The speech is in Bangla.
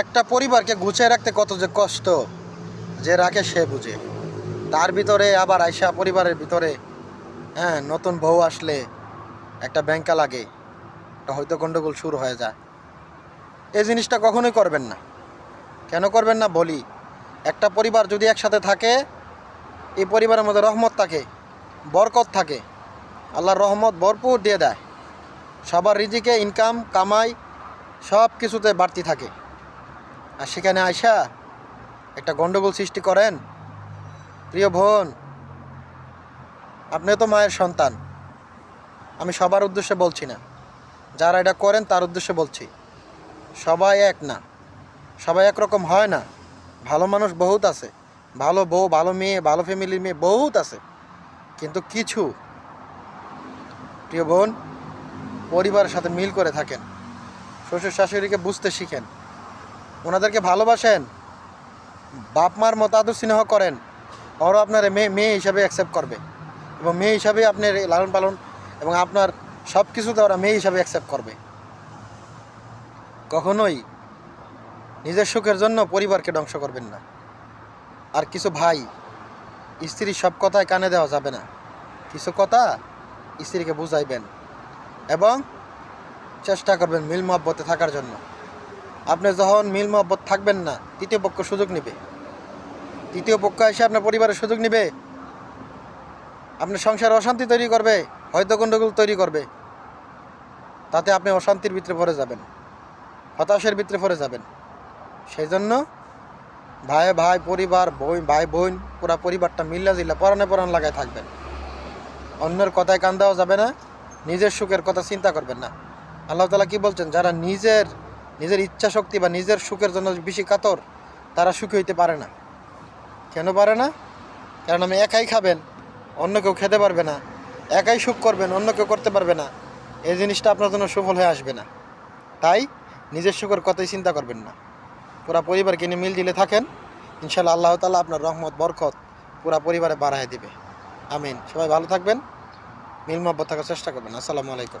একটা পরিবারকে গুছিয়ে রাখতে কত যে কষ্ট, যে রাখে সে বুঝে। তার ভিতরে আবার আয়সা পরিবারের ভিতরে হ্যাঁ নতুন বউ আসলে একটা ব্যাংকা লাগে হয়তো গণ্ডগোল শুরু হয়ে যায়। এই জিনিসটা কখনোই করবেন না। কেন করবেন না? বলি, একটা পরিবার যদি একসাথে থাকে, এই পরিবারের মধ্যে রহমত থাকে, বরকত থাকে, আল্লাহর রহমত ভরপুর দিয়ে দেয়। সবার রিজিকে ইনকাম কামাই সব কিছুতে বাড়তি থাকে। আর সেখানে আয়সা একটা গণ্ডগোল সৃষ্টি করেন। প্রিয় বোন আপনিও তো মায়ের সন্তান। আমি সবার উদ্দেশ্যে বলছি না। যারা এটা করেন, তার উদ্দেশ্যে বলছি। সবাই এক না। সবাই একরকম হয় না। ভালো মানুষ বহুত আছে। ভালো বউ, ভালো মেয়ে, ভালো ফ্যামিলির মেয়ে বহুত আছে। কিন্তু কিছু, প্রিয় বোন, পরিবারের সাথে মিল করে থাকেন। শ্বশুর শাশুড়িকে বুঝতে শিখেন। ওনাদেরকে ভালোবাসেন বাপ মার মতো আদর স্নেহ করেন, ওরাও আপনার মেয়ে মেয়ে হিসাবে অ্যাকসেপ্ট করবে। এবং মেয়ে হিসাবে আপনার লালন পালন এবং আপনার সব কিছুতে ওরা মেয়ে হিসাবে অ্যাকসেপ্ট করবে। কখনোই নিজের সুখের জন্য পরিবারকে ধ্বংস করবেন না। আর কিছু ভাই স্ত্রীর সব কথায় কানে দেওয়া যাবে না। কিছু কথা স্ত্রীকে বুঝাইবেন এবং চেষ্টা করবেন মিল মহব্বতে থাকার জন্য। আপনি যখন মিল মহব্বত থাকবেন না, তৃতীয় পক্ষ সুযোগ নেবে। তৃতীয় পক্ষ এসে আপনার পরিবারের সুযোগ নেবে। আপনার সংসারে অশান্তি তৈরি করবে, হয়তো গণ্ডগোল তৈরি করবে। তাতে আপনি অশান্তির ভিতরে পড়ে যাবেন, হতাশের ভিতরে পড়ে যাবেন। সেই জন্য ভাই ভাই, পরিবার বই ভাই, বোন, পুরা পরিবারটা মিল্লা জিল্লা পরানে পরান লাগায় থাকবেন। অন্যের কথায় কান দেওয়া যাবে না, নিজের সুখের কথা চিন্তা করবেন না। আল্লাহ তালা কি বলছেন? যারা নিজের নিজের ইচ্ছা শক্তি বা নিজের সুখের জন্য বেশি কাতর, তারা সুখী হইতে পারে না। কেন পারে না? কারণ আমি একাই খাবেন, অন্য কেউ খেতে পারবে না। একাই সুখ করবেন, অন্য কেউ করতে পারবে না। এই জিনিসটা আপনার জন্য সফল হয়ে আসবে না। তাই নিজের সুখের কথাই চিন্তা করবেন না। পুরা পরিবারকে নিয়ে মিল দিলে থাকেন ইনশাল্লাহ আল্লাহ তালা আপনার রহমত, বরকত পুরা পরিবারে বাড়ায় দিবে। আমিন। সবাই ভালো থাকবেন। মিল মহব্বত থাকার চেষ্টা করবেন। আসসালামু আলাইকুম।